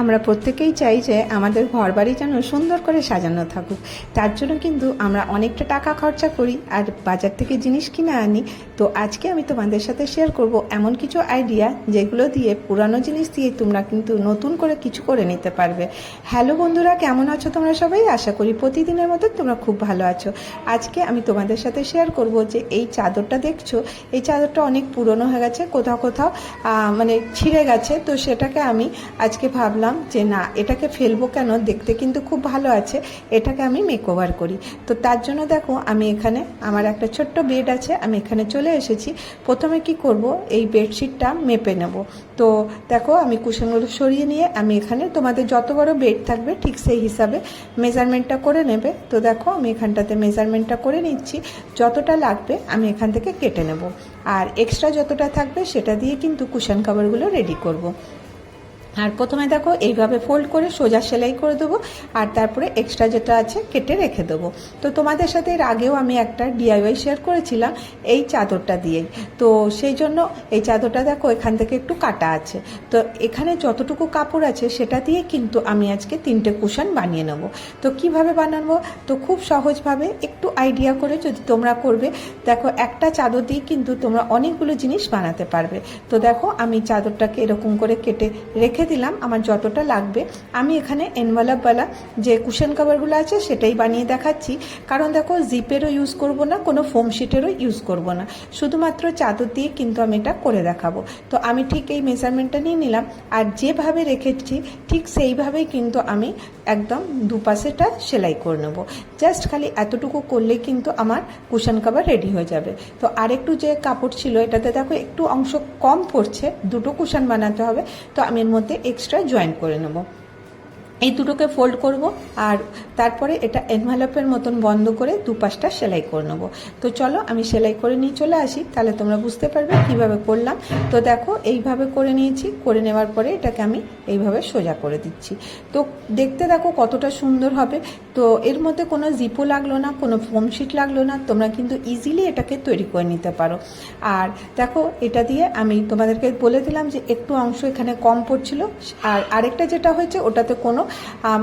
আমরা প্রত্যেকেই চাই যে আমাদের ঘর বাড়ি যেন সুন্দর করে সাজানো থাকুক। তার জন্য কিন্তু আমরা অনেকটা টাকা খরচা করি আর বাজার থেকে জিনিস কিনে আনি। তো আজকে আমি তোমাদের সাথে শেয়ার করব এমন কিছু আইডিয়া যেগুলো দিয়ে পুরানো জিনিস দিয়ে তোমরা কিন্তু নতুন করে কিছু করে নিতে পারবে। হ্যালো বন্ধুরা, কেমন আছো তোমরা সবাই? আশা করি প্রতিদিনের মতো তোমরা খুব ভালো আছো। আজকে আমি তোমাদের সাথে শেয়ার করব যে এই চাদরটা দেখছ? এই চাদরটা অনেক পুরনো হয়ে গেছে, কোথাও কোথাও মানে ছিঁড়ে গেছে। তো সেটাকে আমি আজকে ভাবলাম যে না, এটাকে ফেলব কেন? দেখতে কিন্তু খুব ভালো আছে, এটাকে আমি মেকওভার করি। তো তার জন্য দেখো, আমি এখানে আমার একটা ছোট্ট বেড আছে, আমি এখানে চলে এসেছি। প্রথমে কি করব? এই বেডশিটটা মেপে নেব। তো দেখো, আমি কুশনগুলো সরিয়ে নিয়ে আমি এখানে তোমাদের যত বড় বেড থাকবে, ঠিক সেই হিসাবে মেজারমেন্টটা করে নেবে। তো দেখো, আমি এখানটাতে মেজারমেন্টটা করে নিচ্ছি। যতটা লাগবে, আমি এখান থেকে কেটে নেব। আর এক্সট্রা যতটা থাকবে, সেটা দিয়ে কিন্তু কুশন কাভারগুলো রেডি করব। আর প্রথমে দেখো এইভাবে ফোল্ড করে সোজা সেলাই করে দেবো, আর তারপরে এক্সট্রা যেটা আছে কেটে রেখে দেবো। তো তোমাদের সাথে এর আগেও আমি একটা ডিআইওয়াই শেয়ার করেছিলাম এই চাদরটা দিয়েই তো সেই জন্য এই চাদরটা দেখো এখান থেকে একটু কাটা আছে। তো এখানে যতটুকু কাপড় আছে সেটা দিয়ে কিন্তু আমি আজকে তিনটে কুশন বানিয়ে নেব। তো কীভাবে বানাবো? তো খুব সহজভাবে একটু আইডিয়া করে যদি তোমরা করবে, দেখো একটা চাদর দিয়ে কিন্তু তোমরা অনেকগুলো জিনিস বানাতে পারবে। তো দেখো আমি চাদরটাকে এরকম করে কেটে রেখে দিলাম, আমার যতটা লাগবে। আমি এখানে এনভালাপওয়ালা যে কুশন কাভারগুলো আছে সেটাই বানিয়ে দেখাচ্ছি। কারণ দেখো জিপেরও ইউজ করব না, কোনো ফোম শিটেরও ইউজ করব না। শুধুমাত্র চাদর দিয়ে কিন্তু আমি এটা করে দেখাবো। তো আমি ঠিক এই মেজারমেন্টটা নিয়ে নিলাম। আর যেভাবে রেখেছি, ঠিক সেইভাবেই কিন্তু আমি একদম দুপাশেটা সেলাই করে নেব। জাস্ট খালি এতটুকু করলে কিন্তু আমার কুশন কাভার রেডি হয়ে যাবে। তো আরেকটু যে কাপড় ছিল, এটাতে দেখো একটু অংশ কম পড়ছে, দুটো কুশন বানাতে হবে। তো আমি এর মধ্যে এক্সট্রা জয়েন করে নেব। এই দুটোকে ফোল্ড করব আর তারপরে এটা এনভেলপের মতন বন্ধ করে দুপাশটা সেলাই করে নেব। তো চলো আমি সেলাই করে নিয়ে চলে আসি, তাহলে তোমরা বুঝতে পারবে কীভাবে করলাম। তো দেখো, এইভাবে করে নিয়েছি, করে নেওয়ার পরে এটাকে আমি এইভাবে সোজা করে দিচ্ছি। তো দেখতে দেখো কতটা সুন্দর হবে। তো এর মধ্যে কোনো জিপও লাগল না, কোনো ফোম শিট লাগল না, তোমরা কিন্তু ইজিলি এটাকে তৈরি করে নিতে পারো। আর দেখো, এটা দিয়ে আমি তোমাদেরকে বলে দিলাম যে একটু অংশ এখানে কম পড়ছিল। আর আরেকটা যেটা হয়েছে, ওটাতে কোনো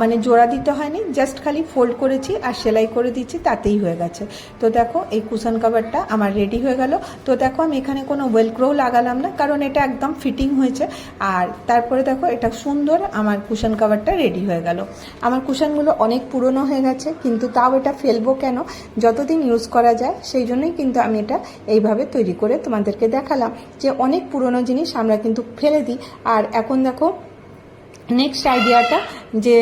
মানে জোড়া দিতে হয়নি জাস্ট খালি ফোল্ড করেছি আর সেলাই করে দিচ্ছি, তাতেই হয়ে গেছে। তো দেখো, এই কুশন কাভারটা আমার রেডি হয়ে গেল। তো দেখো, আমি এখানে কোনো ওয়েলক্রোও লাগালাম না, কারণ এটা একদম ফিটিং হয়েছে। আর তারপরে দেখো, এটা সুন্দর আমার কুশন কাভারটা রেডি হয়ে গেল। আমার কুশনগুলো অনেক পুরনো হয়ে গেছে, কিন্তু তাও এটা ফেলব কেন? যতদিন ইউজ করা যায়, সেই জন্যই কিন্তু আমি এটা এইভাবে তৈরি করে তোমাদেরকে দেখালাম যে অনেক পুরনো জিনিস আমরা কিন্তু ফেলে দিই। আর এখন দেখো নেক্সট আইডিয়াটা যে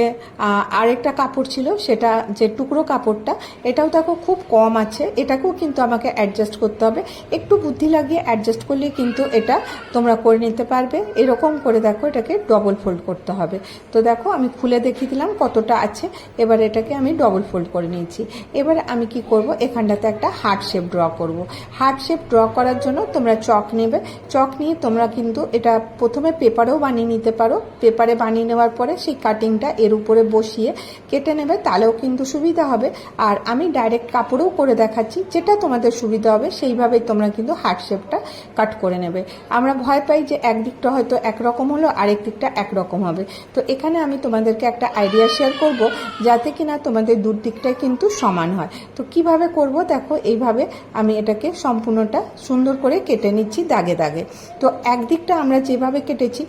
আরেকটা কাপড় ছিল, সেটা যে টুকরো কাপড়টা, এটাও দেখো খুব কম আছে, এটাকেও কিন্তু আমাকে অ্যাডজাস্ট করতে হবে। একটু বুদ্ধি লাগিয়ে অ্যাডজাস্ট করলে কিন্তু এটা তোমরা করে নিতে পারবে। এরকম করে দেখো এটাকে ডবল ফোল্ড করতে হবে। তো দেখো আমি খুলে দেখিয়ে দিলাম কতটা আছে, এবার এটাকে আমি ডবল ফোল্ড করে নিয়েছি। এবারে আমি কি করব, এখানটাতে একটা হার্ট শেপ ড্র করব। হার্ট শেপ ড্র করার জন্য তোমরা চক নেবে। চক নিয়ে তোমরা কিন্তু এটা প্রথমে পেপারেও বানিয়ে নিতে পারো। পেপারে বানিয়ে নেওয়ার পরে সেই কাটিংটা এর উপরে বসিয়ে কেটে নেবে, তাহলেও কিন্তু সুবিধা হবে। আর আমি ডাইরেক্ট কাপড়েও করে দেখাচ্ছি, যেটা তোমাদের সুবিধা হবে, সেইভাবেই তোমরা কিন্তু হার্ট শেপটা কাট করে নেবে। আমরা ভয় পাই যে একদিকটা হয়তো একরকম হলো আরেক দিকটা একরকম হবে। তো এখানে আমি তোমাদেরকে একটা আইডিয়া শেয়ার করব, যাতে কিনা তোমাদের দু দিকটাই কিন্তু সমান হয়। তো কীভাবে করব? দেখো, এইভাবে আমি এটাকে সম্পূর্ণটা সুন্দর করে কেটে নিচ্ছি দাগে দাগে। তো একদিকটা আমরা যেভাবে কেটেছি,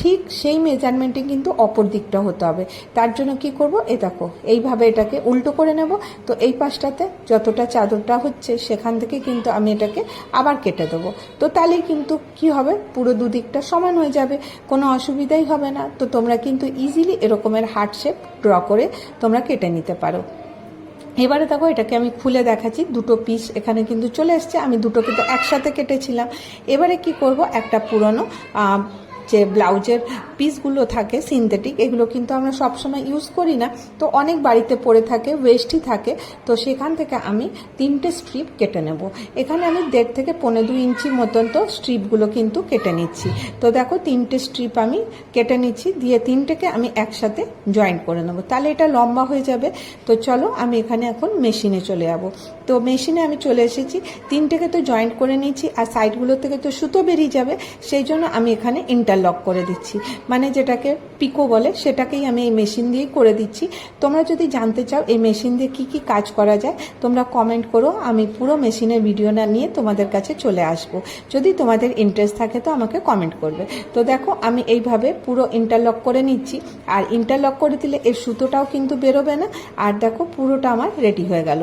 ঠিক সেই মেজারমেন্টে কিন্তু অপর দিকটা হতে হবে। তার জন্য কি করব? এ দেখো, এইভাবে এটাকে উল্টো করে নেব। তো এই পাশটাতে যতটা চাদরটা হচ্ছে, সেখান থেকে কিন্তু আমি এটাকে আবার কেটে দেবো। তো তাহলেই কিন্তু কি হবে? পুরো দুদিকটা সমান হয়ে যাবে। কোনো অসুবিধাই হবে না। তো তোমরা কিন্তু ইজিলি এরকমের হার্ট শেপ ড্র করে তোমরা কেটে নিতে পারো। এবারে দেখো, এটাকে আমি খুলে দেখাচ্ছি। দুটো পিস এখানে কিন্তু চলে এসছে। আমি দুটোকে তো একসাথে কেটেছিলাম। এবারে কি করব? একটা পুরনো যে ব্লাউজের পিসগুলো থাকে সিনথেটিক এগুলো কিন্তু আমরা সবসময় ইউজ করি না। তো অনেক বাড়িতে পড়ে থাকে ওয়েস্টই থাকে। তো সেখান থেকে আমি তিনটে স্ট্রিপ কেটে নেব। এখানে আমি দেড় থেকে পনেরো দুই ইঞ্চি মতন তো স্ট্রিপগুলো কিন্তু কেটে নিচ্ছি। তো দেখো তিনটে স্ট্রিপ আমি কেটে নিচ্ছি, দিয়ে তিনটেকে আমি একসাথে জয়েন করে নেব। তাহলে এটা লম্বা হয়ে যাবে। তো চলো আমি এখানে এখন মেশিনে চলে যাব। তো মেশিনে আমি চলে এসেছি। তিনটেকে তো জয়েন্ট করে নিয়েছি আর সাইডগুলো থেকে তো সুতো বেরিয়ে যাবে। সেই জন্য আমি এখানে ইন্টার ইন্টারলক করে দিচ্ছি। মানে যেটাকে পিকো বলে, সেটাকেই আমি এই মেশিন দিয়েই করে দিচ্ছি। তোমরা যদি জানতে চাও এই মেশিন দিয়ে কি কি কাজ করা যায়, তোমরা কমেন্ট করো। আমি পুরো মেশিনের ভিডিও না নিয়ে তোমাদের কাছে চলে আসব। যদি তোমাদের ইন্টারেস্ট থাকে তো আমাকে কমেন্ট করবে। তো দেখো, আমি এইভাবে পুরো ইন্টারলক করে নিচ্ছি। আর ইন্টারলক করে দিলে এর সুতোটাও কিন্তু বেরোবে না। আর দেখো, পুরোটা আমার রেডি হয়ে গেল।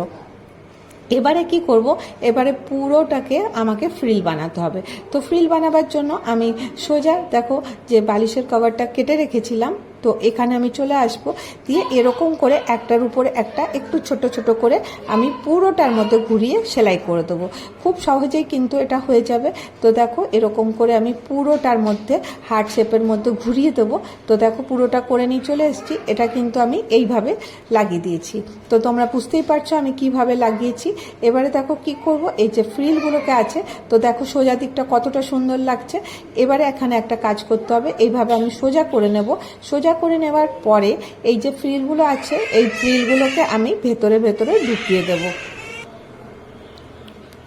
এবারে কি করব? এবারে পুরোটাকে আমাকে ফ্রিল বানাতে হবে। তো ফ্রিল বানাবার জন্য আমি সোজা দেখো যে বালিশের কভারটা কেটে রেখেছিলাম। তো এখানে আমি চলে আসব। দিয়ে এরকম করে একটার উপরে একটা একটু ছোট ছোট করে আমি পুরোটার মধ্যে ঘুরিয়ে সেলাই করে দেবো। খুব সহজেই কিন্তু এটা হয়ে যাবে। তো দেখো এরকম করে আমি পুরোটার মধ্যে হার্ট শেপের মধ্যে ঘুরিয়ে দেবো। তো দেখো পুরোটা করে নিয়ে চলে এসেছি। এটা কিন্তু আমি এইভাবে লাগিয়ে দিয়েছি। তো তোমরা বুঝতেই পারছ আমি কীভাবে লাগিয়েছি। এবারে দেখো কি করব? এই যে ফ্রিলগুলোকে আছে, তো দেখো সোজা দিকটা কতটা সুন্দর লাগছে। এবারে এখানে একটা কাজ করতে হবে। এইভাবে আমি সোজা করে নেব। সোজা করে নেওয়ার পরে এই যে ফ্রিলগুলো আছে এই ফ্রিলগুলোকে আমি ভেতরে ভেতরে ঢুকিয়ে দেবো।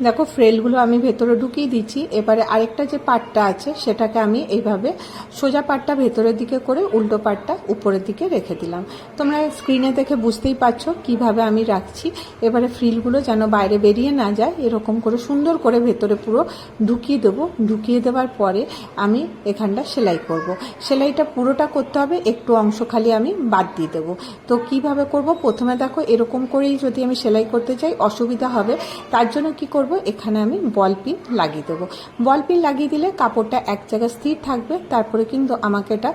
দেখো, ফ্রেলগুলো আমি ভেতরে ঢুকিয়ে দিচ্ছি। এবারে আরেকটা যে পাটটা আছে, সেটাকে আমি এইভাবে সোজা পাটটা ভেতরের দিকে করে উল্টো পাটটা উপরের দিকে রেখে দিলাম। তোমরা স্ক্রিনে দেখে বুঝতেই পারছ কীভাবে আমি রাখছি। এবারে ফ্রিলগুলো যেন বাইরে বেরিয়ে না যায়, এরকম করে সুন্দর করে ভেতরে পুরো ঢুকিয়ে দেবো। ঢুকিয়ে দেওয়ার পরে আমি এখানটা সেলাই করব। সেলাইটা পুরোটা করতে হবে, একটু অংশ খালি আমি বাদ দিয়ে দেবো। তো কীভাবে করব? প্রথমে দেখো, এরকম করেই যদি আমি সেলাই করতে চাই, অসুবিধা হবে। তার জন্য কি করব? এখানে আমি বল পিন লাগিয়ে দেবো। বল পিন লাগিয়ে দিলে কাপড়টা এক জায়গায় স্থির থাকবে, তারপরে কিন্তু আমাকে এটা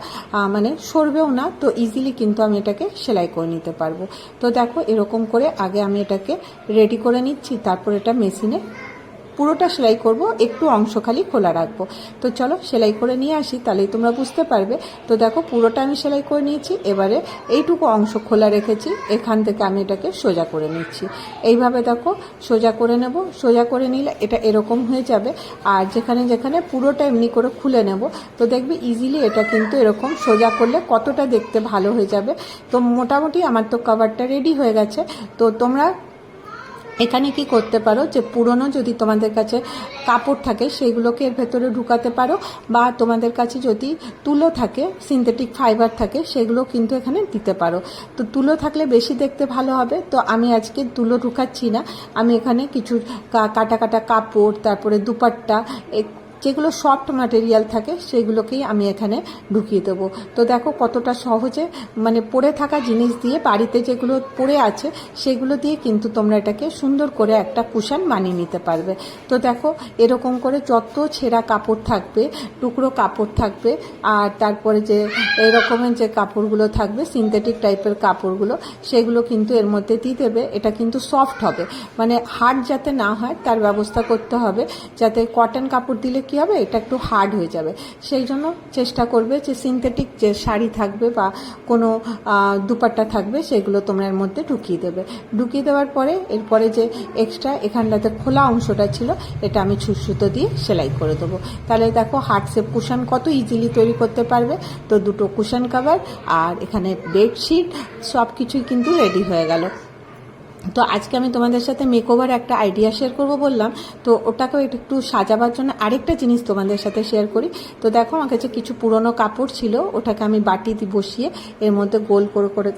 মানে সরবেও না, তো ইজিলি কিন্তু আমি এটাকে সেলাই করে নিতে পারব। তো দেখো এরকম করে আগে আমি এটাকে রেডি করে নিচ্ছি, তারপর এটা মেশিনে পুরোটা সেলাই করব, একটু অংশ খালি খোলা রাখব। তো চলো সেলাই করে নিয়ে আসি, তাহলেই তোমরা বুঝতে পারবে। তো দেখো পুরোটা আমি সেলাই করে নিয়েছি, এবারে এইটুকু অংশ খোলা রেখেছি, এখান থেকে আমি এটাকে সোজা করে নিচ্ছি। এইভাবে দেখো সোজা করে নেব, সোজা করে নিলে এটা এরকম হয়ে যাবে, আর যেখানে যেখানে পুরোটা এমনি করে খুলে নেব। তো দেখবে ইজিলি এটা কিন্তু এরকম সোজা করলে কতটা দেখতে ভালো হয়ে যাবে। তো মোটামুটি আমার তো কভারটা রেডি হয়ে গেছে। তো তোমরা এখানে কি করতে পারো যে পুরনো যদি তোমাদের কাছে কাপড় থাকে, সেগুলোকে এর ভেতরে ঢুকাতে পারো বা তোমাদের কাছে যদি তুলো থাকে সিনথেটিক ফাইবার থাকে, সেগুলো কিন্তু এখানে দিতে পারো। তো তুলো থাকলে বেশি দেখতে ভালো হবে। তো আমি আজকে তুলো ঢুকাচ্ছি না। আমি এখানে কিছু কাটা কাটা কাপড়, তারপরে দুপাট্টা যেগুলো সফট ম্যাটেরিয়াল থাকে, সেগুলোকেই আমি এখানে ঢুকিয়ে দেবো। তো দেখো কতটা সহজে মানে পড়ে থাকা জিনিস দিয়ে, বাড়িতে যেগুলো পড়ে আছে, সেগুলো দিয়ে কিন্তু তোমরা এটাকে সুন্দর করে একটা কুশন বানিয়ে নিতে পারবে। তো দেখো এরকম করে যত ছেঁড়া কাপড় থাকবে, টুকরো কাপড় থাকবে, আর তারপরে যে এরকমের যে কাপড়গুলো থাকবে সিনথেটিক টাইপের কাপড়গুলো, সেগুলো কিন্তু এর মধ্যে দিয়ে দেবে। এটা কিন্তু সফট হবে। মানে হার্ড যাতে না হয়, তার ব্যবস্থা করতে হবে। যাতে কটন কাপড় দিলে কি হবে, এটা একটু হার্ড হয়ে যাবে। সেই জন্য চেষ্টা করবে যে সিনথেটিক যে শাড়ি থাকবে বা কোনো দুপাট্টা থাকবে, সেগুলো তোমরা এর মধ্যে ঢুকিয়ে দেবে। ঢুকিয়ে দেওয়ার পরে, এরপরে যে এক্সট্রা এখানটাতে খোলা অংশটা ছিল, এটা আমি ছুঁচ সুতো দিয়ে সেলাই করে দেবো। তাহলে দেখো হার্ট শেপ কুশন কত ইজিলি তৈরি করতে পারবে। তো দুটো কুশন কাভার আর এখানে বেডশিট সব কিছুই কিন্তু রেডি হয়ে গেল। তো আজকে আমি তোমাদের সাথে মেকওভার একটা আইডিয়া শেয়ার করব বললাম। তো ওটাকেও একটু সাজাবার জন্য আরেকটা জিনিস তোমাদের সাথে শেয়ার করি। তো দেখো, আমার কাছে কিছু পুরনো কাপড় ছিল, ওটাকে আমি বাটিতে বসিয়ে এর মধ্যে গোল করে করে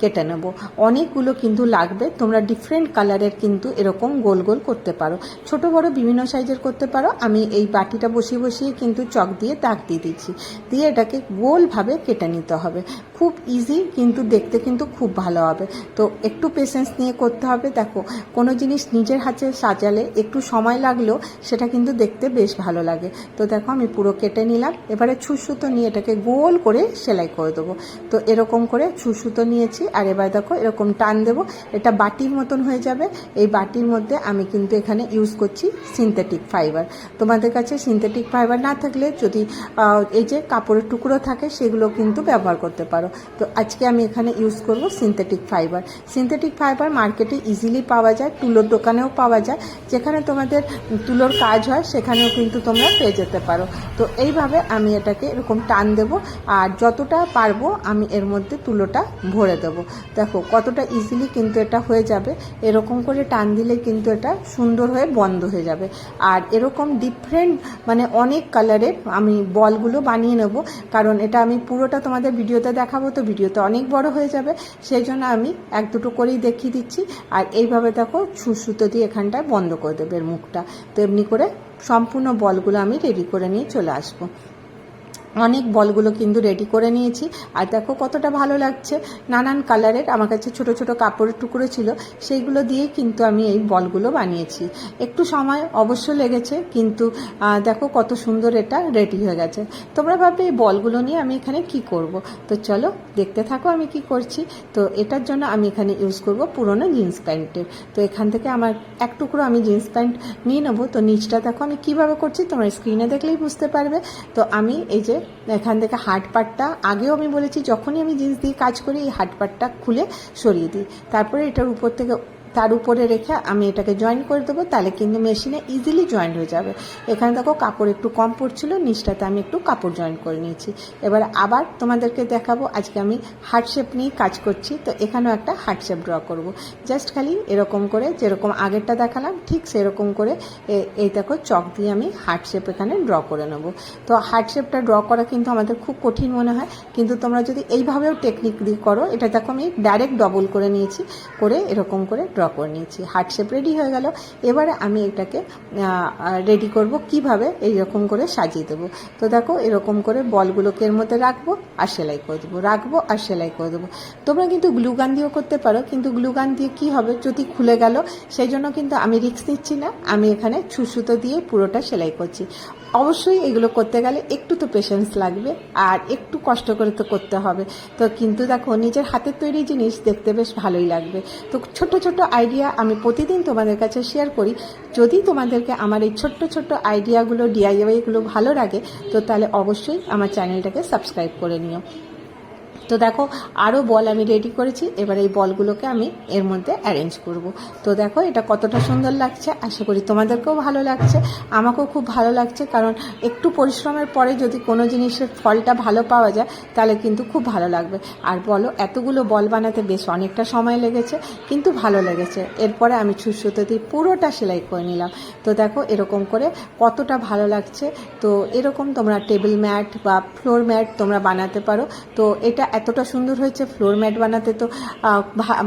কেটে নেব। অনেকগুলো কিন্তু লাগবে, তোমরা ডিফারেন্ট কালারের কিন্তু এরকম গোল গোল করতে পারো। ছোট, বড়, বিভিন্ন সাইজের করতে পারো। আমি এই বাটিটা বসিয়ে বসিয়ে কিন্তু চক দিয়ে দাগ দিয়ে দিচ্ছি। দিয়ে এটাকে গোলভাবে কেটে নিতে হবে। খুব ইজি কিন্তু দেখতে কিন্তু খুব ভালো হবে। তো একটু পেশেন্স নিয়ে করতে হবে। দেখো, কোনো জিনিস নিজের হাতে সাজালে একটু সময় লাগলেও সেটা কিন্তু দেখতে বেশ ভালো লাগে। তো দেখো, আমি পুরো কেটে নিলাম। এবারে ছুসুতো নিয়ে এটাকে গোল করে সেলাই করে দেবো। তো এরকম করে ছুসুতো নিয়েছি। আর এবার দেখো, এরকম টান দেবো। এটা বাটির মতন হয়ে যাবে। এই বাটির মধ্যে আমি কিন্তু এখানে ইউজ করছি সিনথেটিক ফাইবার তোমাদের কাছে সিনথেটিক ফাইবার না থাকলে যদি এই যে কাপড়ের টুকরো থাকে, সেগুলো কিন্তু ব্যবহার করতে পারো। তো আজকে আমি এখানে ইউজ করব synthetic fibre synthetic fibre market মার্কেটে ইজিলি পাওয়া যায়, তুলোর দোকানেও পাওয়া যায়। যেখানে তোমাদের তুলোর কাজ হয়, সেখানেও কিন্তু তোমরা পেয়ে যেতে পারো। তো এইভাবে আমি এটাকে এরকম টান দেব, আর যতটা পারব আমি এর মধ্যে তুলোটা ভরে দেব। দেখো, কতটা ইজিলি কিন্তু এটা হয়ে যাবে। এরকম করে টান দিলে কিন্তু এটা সুন্দর হয়ে বন্ধ হয়ে যাবে। আর এরকম ডিফারেন্ট মানে অনেক কালারের আমি বলগুলো বানিয়ে নেব, কারণ এটা আমি পুরোটা তোমাদের ভিডিওতে দেখাবো, তো ভিডিওতে অনেক বড় হয়ে যাবে। সেই জন্য আমি এক দুটো করেই দেখিয়ে দিচ্ছি। আর এইভাবে দেখো সুতো দিয়ে এখানটায় বন্ধ করে দেবে এর মুখটা। তেমনি করে সম্পূর্ণ বলগুলো আমি রেডি করে নিয়ে চলে আসব। অনেক বলগুলো কিন্তু রেডি করে নিয়েছি। আর দেখো কতটা ভালো লাগছে। নানান কালারের আমার কাছে ছোট ছোট কাপড়ের টুকরো ছিল, সেইগুলো দিয়েই কিন্তু আমি এই বলগুলো বানিয়েছি। একটু সময় অবশ্য লেগেছে, কিন্তু দেখো কত সুন্দর এটা রেডি হয়ে গেছে। তোমরা ভাববে এই বলগুলো নিয়ে আমি এখানে কি করব? তো চলো দেখতে থাকো আমি কি করছি। তো এটার জন্য আমি এখানে ইউজ করব পুরনো জিন্স প্যান্টের তো এখান থেকে আমার এক টুকরো আমি জিন্স প্যান্ট নিয়ে নেব। তো নিচটা দেখো আমি কীভাবে করছি, তোমরা স্ক্রিনে দেখলেই বুঝতে পারবে। তো আমি এই যে এখান থেকে হাট পাটটা আগেও আমি বলেছি যখনই আমি জিন্স দিয়ে কাজ করি, এই হাট পাটটা খুলে সরিয়ে দিই। তারপরে এটার উপর থেকে তার উপরে রেখে আমি এটাকে জয়েন করে দেবো, তাহলে কিন্তু মেশিনে ইজিলি জয়েন্ট হয়ে যাবে। এখানে দেখো কাপড় একটু কম পড়ছিল, নিচটাতে আমি একটু কাপড় জয়েন করে নিয়েছি। এবার আবার তোমাদেরকে দেখাবো, আজকে আমি হার্ট শেপ নিয়ে কাজ করছি, তো এখানেও একটা হার্ট শেপ ড্র করব। জাস্ট খালি এরকম করে, যেরকম আগেরটা দেখালাম, ঠিক সেরকম করে এই দেখো চক দিয়ে আমি হার্ট শেপ এখানে ড্র করে নেব। তো হার্ট শেপটা ড্র করা কিন্তু আমাদের খুব কঠিন মনে হয়, কিন্তু তোমরা যদি এইভাবেও টেকনিক দিয়ে করো, এটা দেখো আমি ডাইরেক্ট ডবল করে নিয়েছি, করে এরকম করে ড্র করে নিয়েছি। হার্ট শেপ রেডি হয়ে গেল। এবারে আমি এটাকে রেডি করব কীভাবে এইরকম করে সাজিয়ে দেবো। তো দেখো এরকম করে বলগুলোকে এর মধ্যে রাখব আর সেলাই করে দেবো। রাখব আর সেলাই করে দেবো। তোমরা কিন্তু গ্লুগান দিয়েও করতে পারো। কিন্তু গ্লুগান দিয়ে কি হবে? যদি খুলে গেল, সেই জন্য কিন্তু আমি রিস্ক নিচ্ছি না। আমি এখানে ছুসুতো দিয়ে পুরোটা সেলাই করছি। অবশ্যই এগুলো করতে গেলে একটু তো পেশেন্স লাগবে আর একটু কষ্ট করে তো করতে হবে। তো কিন্তু দেখো, নিজের হাতের তৈরি জিনিস দেখতে বেশ ভালোই লাগবে। তো ছোট ছোট আইডিয়া আমি প্রতিদিন তোমাদের কাছে শেয়ার করি। যদি তোমাদেরকে আমার এই ছোট্ট ছোট্ট আইডিয়াগুলো ডিআইওয়াইগুলো ভালো লাগে, তো তাহলে অবশ্যই আমার চ্যানেলটাকে সাবস্ক্রাইব করে নিও। তো দেখো আরও বল আমি রেডি করেছি, এবার এই বলগুলোকে আমি এর মধ্যে অ্যারেঞ্জ করব। তো দেখো, এটা কতটা সুন্দর লাগছে, আশা করি তোমাদেরকেও ভালো লাগছে, আমাকেও খুব ভালো লাগছে, কারণ একটু পরিশ্রমের পরে যদি কোনো জিনিসের ফলটা ভালো পাওয়া যায়, তাহলে কিন্তু খুব ভালো লাগবে। আর বলো, এতগুলো বল বানাতে বেশ অনেকটা সময় লেগেছে, কিন্তু ভালো লেগেছে। এরপরে আমি ছুসুতো দিয়ে পুরোটা সেলাই করে নিলাম। তো দেখো, এরকম করে কতটা ভালো লাগছে। তো এরকম তোমরা টেবিল ম্যাট বা ফ্লোর ম্যাট তোমরা বানাতে পারো। তো এটা এতটা সুন্দর হয়েছে ফ্লোর ম্যাট বানাতে তো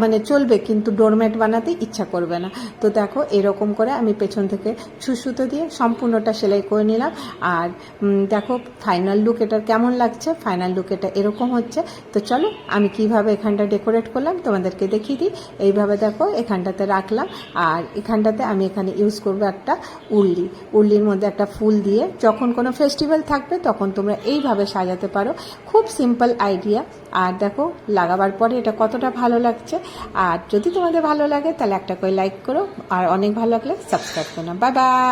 মানে চলবে, কিন্তু ডোরম্যাট বানাতে ইচ্ছা করবে না। তো দেখো, এরকম করে আমি পেছন থেকে ছুসুতো দিয়ে সম্পূর্ণটা সেলাই করে নিলাম। আর দেখো ফাইনাল লুক এটার কেমন লাগছে? ফাইনাল লুক এটা এরকম হচ্ছে। তো চলো, আমি কীভাবে এখানটা ডেকোরেট করলাম তোমাদেরকে দেখিয়ে দিই। এইভাবে দেখো, এখানটাতে রাখলাম। আর এখানটাতে আমি এখানে ইউজ করব একটা উল্লি। উল্লির মধ্যে একটা ফুল দিয়ে যখন কোনো ফেস্টিভ্যাল থাকবে, তখন তোমরা এইভাবে সাজাতে পারো। খুব সিম্পল আইডিয়া আর দেখো, লাগাবার পরে এটা কতটা ভালো লাগছে। আর যদি তোমাদের ভালো লাগে, তাহলে একটা করে লাইক করো। আর অনেক ভালো লাগলে সাবস্ক্রাইব করো। Bye bye